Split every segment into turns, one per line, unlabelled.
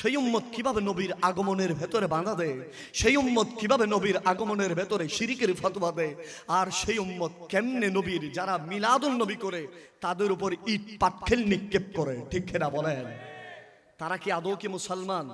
সেই উম্মত কীভাবে নবীর আগমনের ভেতরে বাঁধা দেয়? সেই উম্মত কীভাবে নবীর আগমনের ভেতরে শিরিকের ফতোয়া দেয়? আর সেই উম্মত কেমনে নবীর যারা মিলাদুল নবী করে, তাদের উপর ইট পাটখেল নিক্ষেপ করে? ঠিক না বলেন? তারা কি আদৌ কি মুসলমান?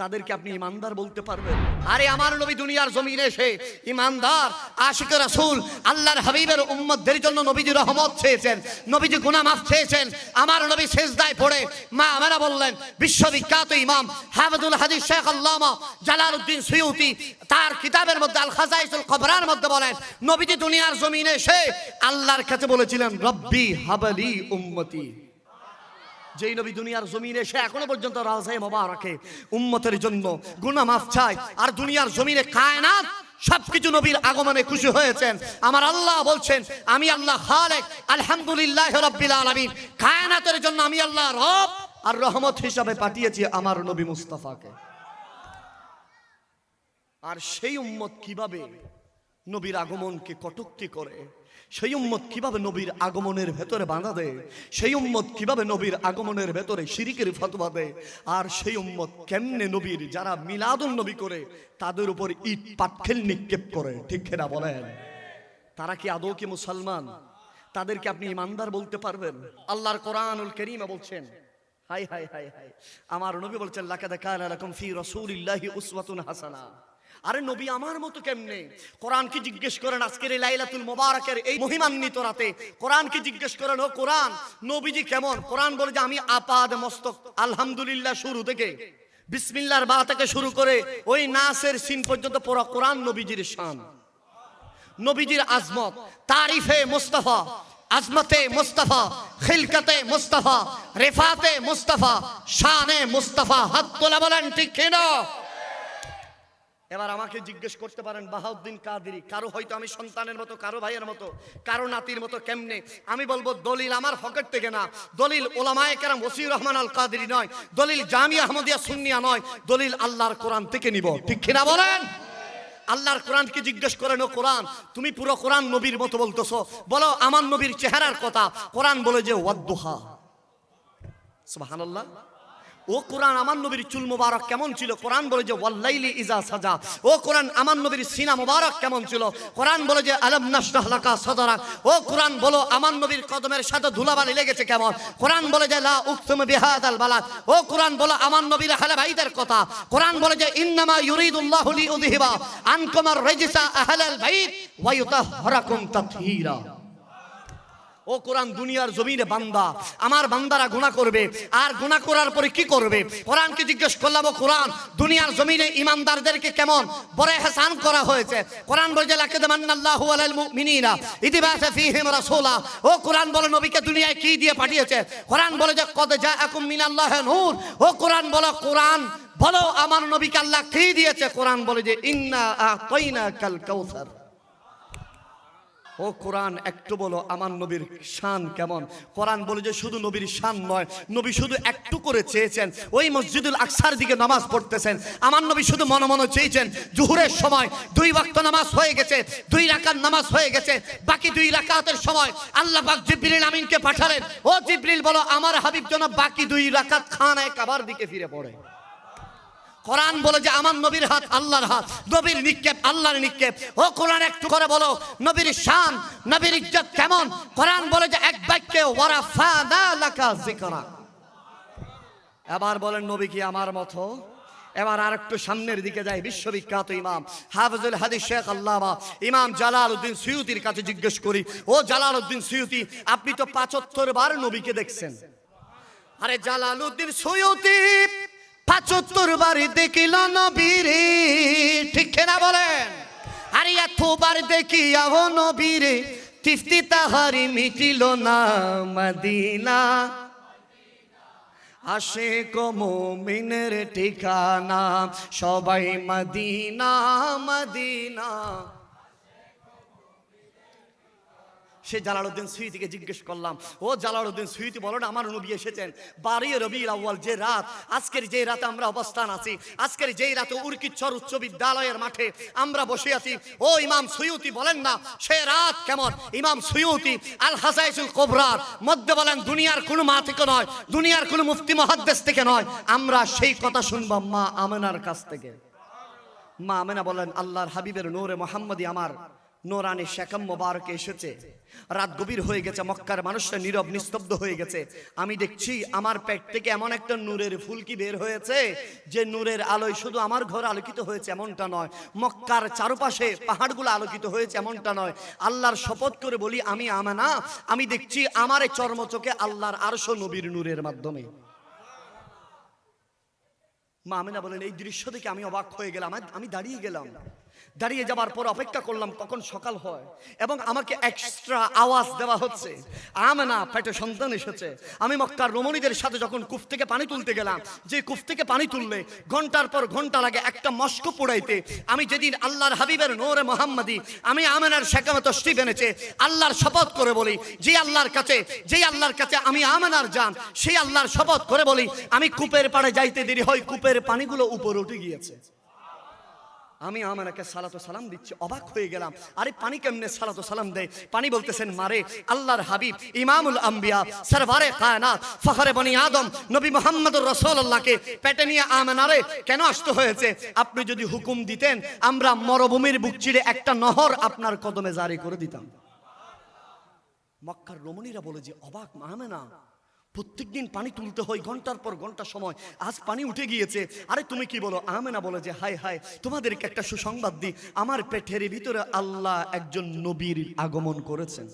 তাদেরকে আপনি ইমানদার বলতে পারবেন। আরে আমার নবী দুনিয়ার জমিনে এসে ইমানদার, আশিক রাসূল, আল্লাহর হাবিবের উম্মতদের জন্য নবীজি রহমত চেয়েছেন, নবীজি গুনাহ মাফ চেয়েছেন। আমার নবী সেজদায় পড়ে মা আমরা বললেন, বিশ্ববিখ্যাত ইমাম হাফিজুল হাদিস শেখ আল্লামা জালালউদ্দিন সুয়ুতি, তার কিতাবের মধ্যে আল খাজাইসুল খবরার মধ্যে বলেন, নবীজি দুনিয়ার জমিনে এসে আল্লাহর কাছে বলেছিলেন, রব্বি হাবালি উম্মতি। যেই নবী দুনিয়ার জমিনে এসে এখনও পর্যন্ত রাজায় মোবারকে, উম্মতের জন্য গুনাহ মাফ চায়, আর দুনিয়ার জমিনে কায়নাত, সবকিছু নবীর আগমনে খুশি হয়েছেন। আমার আল্লাহ বলছেন, আমি আল্লাহ খালেক, আলহামদুলিল্লাহ রব্বিল আলামিন। কায়নাতের জন্য আমি আল্লাহ রব আর রহমত হিসাবে পাঠিয়েছি আমার নবী মুস্তাফাকে। আর সেই উম্মত কীভাবে নবীর আগমনকে কটুক্তি করে? সেই উম্মত কীভাবে নবীর আগমনের ভেতরে বাধা দেয়? সেই উম্মত কীভাবে নবীর আগমনের ভেতরে শিরিকের ফতোয়া দেয়? আর সেই উম্মত কেমনে নবীর যারা মিলাদুন নবী করে, তাদের উপর ইট, পাটখেল নিক্ষেপ করে? ঠিক না বলেন? তারা কি আদৌ কি মুসলমান? তাদেরকে আপনি ইমানদার বলতে পারবেন? আল্লাহর কোরআনুল করিমে বলছেন হাই হাই হাই হাই আমার নবী বলছেন, লাকাদ কানা লাকুম ফি রাসূলিল্লাহি উসওয়াতুন হাসানা। আরে নবী আমার মতো কেমনে? কোরআন কি জিজ্ঞেস করেন আজকের এই লাইলাতুল মোবারকের এই মহিমান্বিত রাতে? কোরআন কি জিজ্ঞেস করেন, ও কোরআন, নবীজি কেমন? কোরআন বলে যে, আমি আপাদ মস্তক, আলহামদুলিল্লাহ শুরু থেকে, বিসমিল্লাহর বা থেকে শুরু করে ওই নাসের সিন পর্যন্ত পড়া কোরআন নবীজির শান। নবীজির আজমত, তারিফে মুস্তাফা, আজমতে মুস্তাফা, খিলকতে মুস্তফা, রেফাতে মুস্তাফা, শানে মুস্তাফা, হাত তোলা বলেন ঠিক কেনা? এবার আমাকে জিজ্ঞেস করতে পারেন, বাহাউদ্দিন কাদেরি, কারও হয়তো আমি সন্তানের মতো, কারও ভাইয়ের মতো, কারও নাতির মতো কেমনে? আমি বলব, দলিল আমার পকেট থেকে না। দলিল ওলামায়ে কেরাম ওসির রহমান আল কাদেরি নয়। দলিল জামিয়া আহমদিয়া সুন্নিয়া নয়। দলিল আল্লাহর কোরআন থেকে নিব। ঠিক কিনা বলেন? আল্লাহর কোরআনকে জিজ্ঞেস করেন, ও কোরআন, তুমি পুরো কোরআন নবীর মতো বলতেছো। বলো, আমার নবীর চেহারার কথা। কোরআন বলে যে, ওয়াদ্দুহা। সুবহানাল্লাহ। ও কোরআন আমার নবীর চুল মোবারক কেমন ছিল? কোরআন বলে যে, ওয়াল্লাইলি ইজা সাজা। ও কোরআন আমার নবীর সিনা মোবারক কেমন ছিল? কোরআন বলে যে, আলম নাশরাহ লাকা সাদরাক ও কোরআন বলো, আমার নবীর কদমের সাথে ধুলাবালি লেগেছে কেমন? কোরআন বলে যে, লা উকতুম বিহাদাল বালাদ। ও কোরআন বলো, আমার নবীর আহলে ভাইদের কথা। কোরআন বলে যে, ইন্নামা ইউরিদুল্লাহু লিউযহিবা আনকুমার রাজিসা আহলাল বাইত ওয়া ইউতাহহারাকুম তাতহীরা। ও কোরআন দুনিয়ার জমিনে বান্দা। আমার বান্দারা গুণা করবে। আর গুণা করার পরে কি করবে? কোরআনকে জিজ্ঞেস করলাম, ও কোরআন, দুনিয়ার জমিনে ইমানদারদেরকে কেমন বড় হেসান করা হয়েছে? কোরআন বলে লাকাদ মান্নাল্লাহু আলাল মুমিনিনা ইদিবাসা ফীহিম রাসূলা। ও কোরআন বলে, নবীকে দুনিয়ায় কি দিয়ে পাঠিয়েছে? কোরআন বলে যে, কদ জাআকুম মিনাল্লাহি নূর। ও কোরআন বলে, কোরআন, বলো আমার নবীকে আল্লাহ কি দিয়েছে? কোরআন বলে যে, ইন্না আতাইনা কাল কাউসার। ও কোরআন, একটু বলো, আমার নবীর শান কেমন? কোরআন বলে যে শুধু নবীর শান নয়, নবী শুধু একটু করে চেয়েছেন। ওই মসজিদুল আকসার দিকে নামাজ পড়তেছেন। আমার নবী শুধু মনে মনে চেয়েছেন, জুহুরের সময় দুই ওয়াক্ত নামাজ হয়ে গেছে, দুই রাকাত নামাজ হয়ে গেছে, বাকি দুই রাকাতের সময় আল্লাহ পাক জিব্রিল আমিনকে পাঠালেন। ও জিবরিল, বলো, আমার হাবিব যেন বাকি দুই রাকাত খানায় কাবার দিকে ফিরে পড়ে। কোরআন বলে যে আমার নবীর হাত আল্লাহর হাত, নবীর নিক্ষেপ আল্লাহর নিক্ষেপ। ও কোরআন একটু করে বলো, নবীর শান, নবীর ইজ্জত কেমন? কোরআন বলে যে এক বাক্যে ওয়ারাফানা লাকা যিকরা। এবার বলেন, নবী কি আমার মতো? এবার আর একটু সামনের দিকে যাই, বিশ্ববিখ্যাত ইমাম, হাফিজুল হাদিস শেখ আল্লামা, ইমাম জালাল উদ্দিন সুয়ুতির কাছে জিজ্ঞেস করি, ও জালাল উদ্দিন সুয়ুতি আপনি তো পাঁচাত্তর বার নবীকে দেখছেন। আরে জালাল উদ্দিন সুয়ুতি পাঁচাত্তর বারে দেখিল নবীরে, ঠিক না বলেন? আরে এতবার দেখি আহ নবীরে তিফতি তাহারি মিটিল না মদিনা। আসে কমিনের ঠিকানা, সবাই মদিনা মদিনা। সে জালালউদ্দিন সুইতিকে জিজ্ঞেস করলাম, ও জালালউদ্দিন সুইতি বলো না, আমার নবী এসেছেন। বারোই রবিউল আউয়াল যে রাত, আজকের যে রাতে আমরা অবস্থান আছি, আজকের যেই রাতে উর্কিচ্ছর উচ্চ বিদ্যালয়ের মাঠে আমরা বসে আছি, ও ইমাম সুয়ুতি বলেন না, সে রাত কেমন? ইমাম সুয়ুতি আল হাসাইসুল কোবরার মধ্যে বলেন, দুনিয়ার কোনো মা থেকে নয়, দুনিয়ার কোনো মুফতি মহাদ্দেশ থেকে নয়, আমরা সেই কথা শুনব মা আমেনার কাছ থেকে। মা আমেনা বলেন, আল্লাহর হাবিবের নূরে মোহাম্মদী আমার নোরানি শেখম মোবারকে এসেছে। রাত গভীর হয়ে গেছে, মক্কার মানুষরা নীরব, নিস্তব্ধ হয়ে গেছে। আমি দেখছি আমার পেট থেকে এমন একটা নূরের ফুলকি বের হয়েছে, যে নূরের আলোয় শুধু আমার ঘর আলোকিত হয়েছে এমনটা নয়, মক্কার চারপাশে পাহাড়গুলো আলোকিত হয়েছে এমনটা নয়। আল্লাহর শপথ করে বলি, আমি আমেনা, আমি দেখছি আমার এই চর্মচোখে আল্লাহর আরশো নবীর নূরের মাধ্যমে। মা আমিনা বলেন, এই দৃশ্য দেখে আমি অবাক হয়ে গেলাম, আমি দাঁড়িয়ে গেলাম। দাঁড়িয়ে যাবার পর অপেক্ষা করলাম কখন সকাল হয়। এবং আমাকে এক্সট্রা আওয়াজ দেওয়া হচ্ছে। আমেনা পেটে সন্তান এসেছে। আমি মক্কার রমণীদের সাথে যখন কূপ থেকে পানি তুলতে গেলাম যে কূপ থেকে পানি তুললে ঘণ্টার পর ঘণ্টা লাগে একটা মস্ক পোড়াইতে। আমি যেদিন আল্লাহর হাবিবের নোরে মোহাম্মদী আমি আমেনার শেখামে তষ্টি এনেছে আল্লাহর শপথ করে বলি যে আল্লাহর কাছে যে আল্লাহর কাছে আমি আমেনার যান সেই আল্লাহর শপথ করে বলি আমি কূপের পাড়ে যাইতে দেরি হয় কূপের পানিগুলো উপরে উঠে গিয়েছে। আমি আমাকে সালাতো সালাম দিচ্ছি, অবাক হয়ে গেলাম। আরে পানি কেমনে সালাতো সালাম দেয়? পানি বলতেছেন, মারে, আল্লাহর হাবিব, ইমামুল আম্বিয়া সরবারে কায়নাত, ফখরে বনি আদম, নবী মোহাম্মদুর রাসূলুল্লাহকে পেটে নিয়ে আমেনারে কেন আসতে হয়েছে? আপনি যদি হুকুম দিতেন, আমরা মরভূমির বুক চিড়ে একটা নহর আপনার কদমে জারি করে দিতাম। মক্কার রমণীরা বলে যে, অবাক আমেনা প্রত্যেকদিন পানি তুলতে হয়, ঘণ্টার পর ঘণ্টা সময়। আজ পানি উঠে গিয়েছে। আরে তুমি কি বলো? আমেনা বলে যে, হায় হায়, তোমাদেরকে একটা সুসংবাদ দিই। আমার পেটের ভিতরে আল্লাহ একজন নবীর আগমন করেছেন।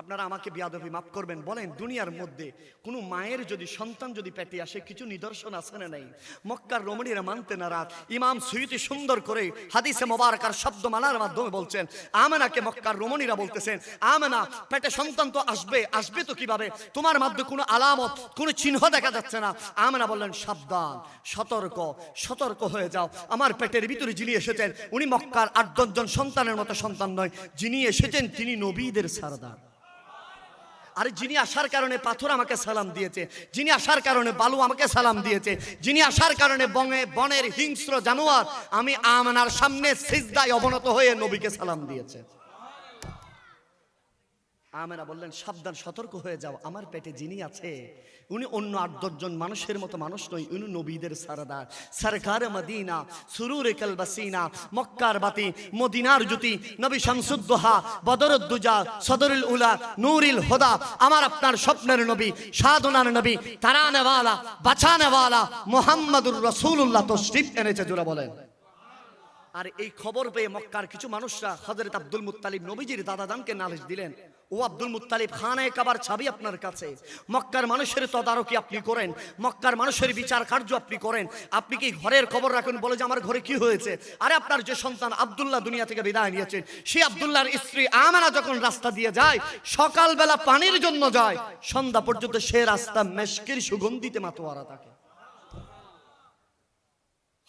আপনারা আমাকে বিয়াদবি মাফ করবেন। বলেন, দুনিয়ার মধ্যে কোনো মায়ের যদি সন্তান যদি পেটে আসে, কিছু নিদর্শন আছে না নেই? মক্কার রমণীরা মানতে নারাজ। ইমাম সুইতি সুন্দর করে হাদিসে মোবারকার শব্দমালার মাধ্যমে বলছেন, আমেনাকে মক্কার রমণীরা বলতেছেন, আমেনা, পেটে সন্তান তো আসবে আসবে তো কীভাবে? তোমার মাধ্যমে কোনো আলামত, কোনো চিহ্ন দেখা যাচ্ছে না। আমেনা বললেন, সাবধান, সতর্ক সতর্ক হয়ে যাও। আমার পেটের ভিতরে যিনি এসেছেন, উনি মক্কার আট দশজন সন্তানের মতো সন্তান নয়। যিনি এসেছেন, তিনি নবীদের সারদার আরে যিনি আসার কারণে পাথর আমাকে সালাম দিয়েছে, যিনি আসার কারণে বালু আমাকে সালাম দিয়েছে, যিনি আসার কারণে বনে, বনের হিংস্র জানোয়ার, আমি আমনার সামনে সিজদায় অবনত হয়ে নবীকে সালাম দিয়েছে। আমেনা বললেন, সাবধান, সতর্ক হয়ে যাও। আমার পেটে যিনি আছে। উনি অন্য আট দশজন মানুষের মতো মানুষ নয়, উনি নবীদের সারদার সরকার মদিনা, সুরুরে কালবাসিনা, মক্কার বাতি, মদিনার জ্যোতি, নবী শামসুদ্দোহা বদরুদ্দুজা সদরুল উলা, নূরিল হোদা। আমার আপনার স্বপ্নের নবী, সাধনার নবী, তারানেওয়ালা বাঁচানেওয়ালা মোহাম্মদুর রসুল্লাহ তো স্টিপ এনেছে, জোরা বলেন। আর এই খবর পেয়ে মক্কার কিছু মানুষরা হজরত আব্দুল মুত্তালিব নবীজির দাদাদানকে নালিশ দিলেন, ও আব্দুল মুত্তালিব খানায় কাবার ছাবি আপনার কাছে। মক্কার মানুষের তদারকি আপনি করেন, মক্কার মানুষের বিচার কার্য আপনি করেন। আপনি কি ঘরের খবর রাখুন বলে যে আমার ঘরে কি হয়েছে? আরে আপনার যে সন্তান আব্দুল্লাহ দুনিয়া থেকে বিদায় নিয়েছেন সেই আবদুল্লাহর স্ত্রী আমেনা যখন রাস্তা দিয়ে যায়, সকালবেলা পানির জন্য যায়, সন্ধ্যা পর্যন্ত সে রাস্তা মেশকের সুগন্ধিতে মাতোয়ারা থাকে।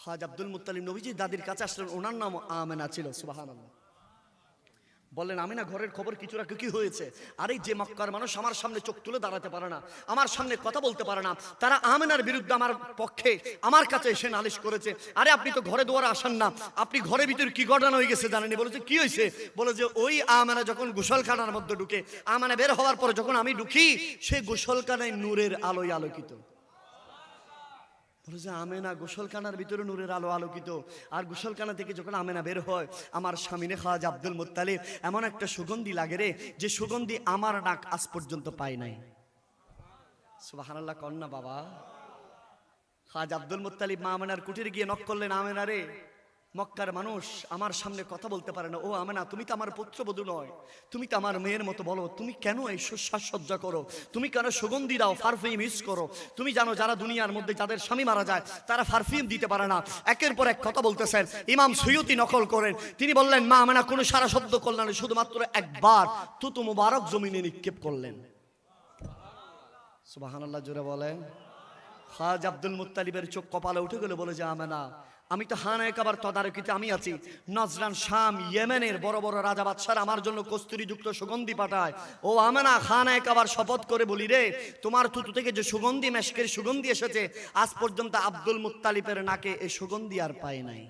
হাজ আব্দুল মুত্তালিম নবীজি দাদির কাছে আসলেন, ওনার নাম আমেনা ছিল সুবাহান বললেন আমি না ঘরের খবর কিছু রাখে কি হয়েছে? আরে, যে মক্কার মানুষ আমার সামনে চোখ তুলে দাঁড়াতে পারে না, আমার সামনে কথা বলতে পারে না, তারা আমেনার বিরুদ্ধে আমার পক্ষে, আমার কাছে এসে নালিশ করেছে। আরে, আপনি তো ঘরে দুয়ারে আসেন না, আপনি ঘরের ভিতরে কি ঘটনা হয়ে গেছে জানেনি? বলেছে, কি হয়েছে? বলে যে, ওই আমেনা যখন গোসলখানার মধ্যে ঢুকে, আমেনা বের হওয়ার পরে যখন আমি ঢুকি সেই গোসলখানায় নূরের আলোয় আলোকিত। বলে যে, আমেনা, গোসলখানার ভিতরে নূরের আলো আলোকিত। আর গোসলখানা থেকে যখন আমেনা বের হয়, আমার স্বামীনে খাওয়াজ আব্দুল মোত্তালিব, এমন একটা সুগন্ধি লাগে রে, যে সুগন্ধি আমার নাক আজ পর্যন্ত পায় নাই। সুবাহানাল্লাহ, কন্যা বাবা। খাজ আব্দুল মোত্তালিব মা আমেনার কুটির গিয়ে নক করলেন, আমেনা রে মক্কার মানুষ আমার সামনে কথা বলতে পারে না। ও আমেনা, তুমি তো আমার পুত্রবধূ নয়। তুমি তো আমার মেয়ের মতো বলো। তুমি কেন এই সাজসজ্জা করো? তুমি কেন সুগন্ধি দাও পারফিউম ইউজ করো? তুমি জানো যারা দুনিয়ার মধ্যে যাদের স্বামী মারা যায়, তারা পারফিউম দিতে পারে না। একের পর এক কথা বলতেছেন। ইমাম সৈয়দি নকল করেন। তিনি বললেন, মা আমেনা, কোনো সারা শব্দ করলেন শুধুমাত্র একবার তুতু মুবারক জমিনে নিক্ষেপ করলেন। সুবাহানাল্লাহ, জোরে বলেন। হাজ আব্দুল মুতালিবের চোখ কপালে উঠে গেল, বলে যে, আমেনা, আমি তো হানায় আবার তদারকিতে আমি আছি। নজরান শাম, ইয়েমেনের বড় বড় রাজা বাদশার আমার জন্য কস্তুরি যুক্ত সুগন্ধি পাঠায়। ও আমেনা খানায় আবার শপথ করে বলি রে, তোমার থুতু থেকে যে সুগন্ধি, মেশকের সুগন্ধি এসেছে, আজ পর্যন্ত আব্দুল মুতালিবের নাকে এই সুগন্ধি আর পায় নাই।